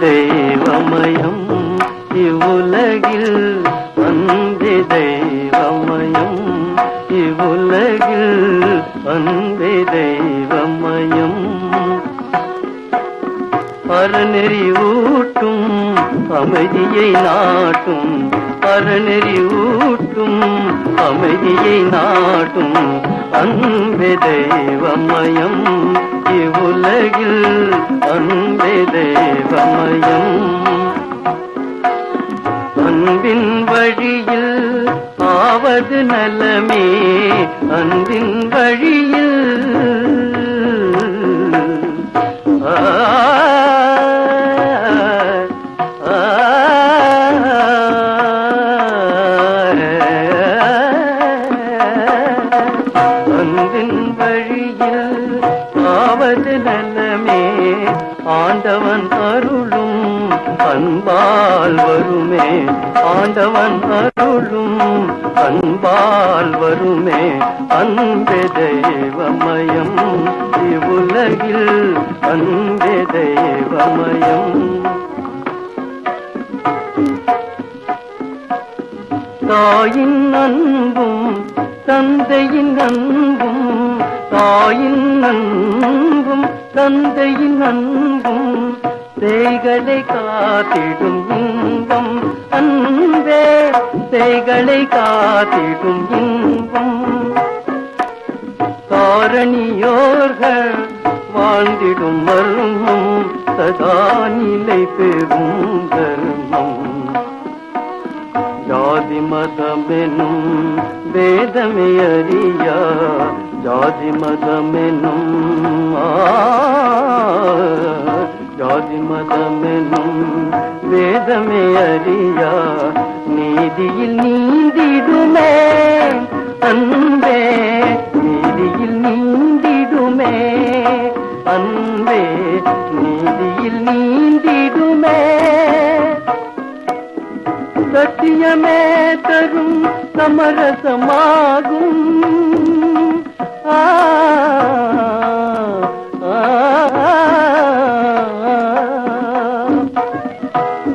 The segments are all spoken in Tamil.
தெய்வமயம் இவ்வுலகில் அன்பே தெய்வமயம் இவ்வுலகில் அன்பே தெய்வமயம் அறநெறி ஊட்டும் அமைதியை நாட்டும் அறநெறி ஊட்டும் அமைதியை நாட்டும். அன்பே தெய்வமயம் இவ்வுலகில் அன்பே தெய்வமயம். அன்பின் வழியில் ஆவது நலமே அன்பின் வழியில் ஆவது நலமே ஆண்டவன் அருளும் அன்பால் வருமே. ஆண்டவன் அருளும் அன்பால் வருமே. அன்பே தெய்வமயம் இவ்வுலகில் அன்பே தெய்வமயம். தாயின் அன்பும் தந்தையின் அன்பும் தாயின் அன்பும் தந்தையின் அன்பும் சேய்களை காத்திடும் இன்பம். அன்பே சேய்களை காத்திடும் இன்பம். காரணியோர்கள் வாழ்ந்திடும் மருமும் சதா நிலை பெறும். வேதமே அறியா ஜாதி மதமெனும் ஜாதி மதமெனும் வேதமே அறியா நீதியில் நீந்திடுமே அன்பே நீதியில் நீந்திடுமே அன்பே நீதியில் நீந்திடுமே சத்தியமே தரும் சமரசமாகும். ஆ,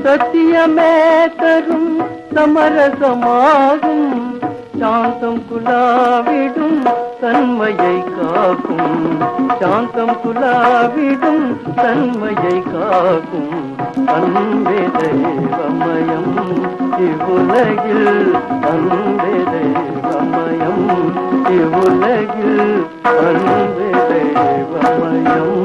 சத்தியமே தரும் சமரசமாகும். சாந்தம் குலாவிடும் தன்மையை காக்கும். சாந்தம் குலாவிடும் தன்மையை காக்கும். அன்பே தெய்வமயம் இவ்வுலகில் அன்பே தெய்வமயம் இவ்வுலகில் அன்பே தெய்வமயம்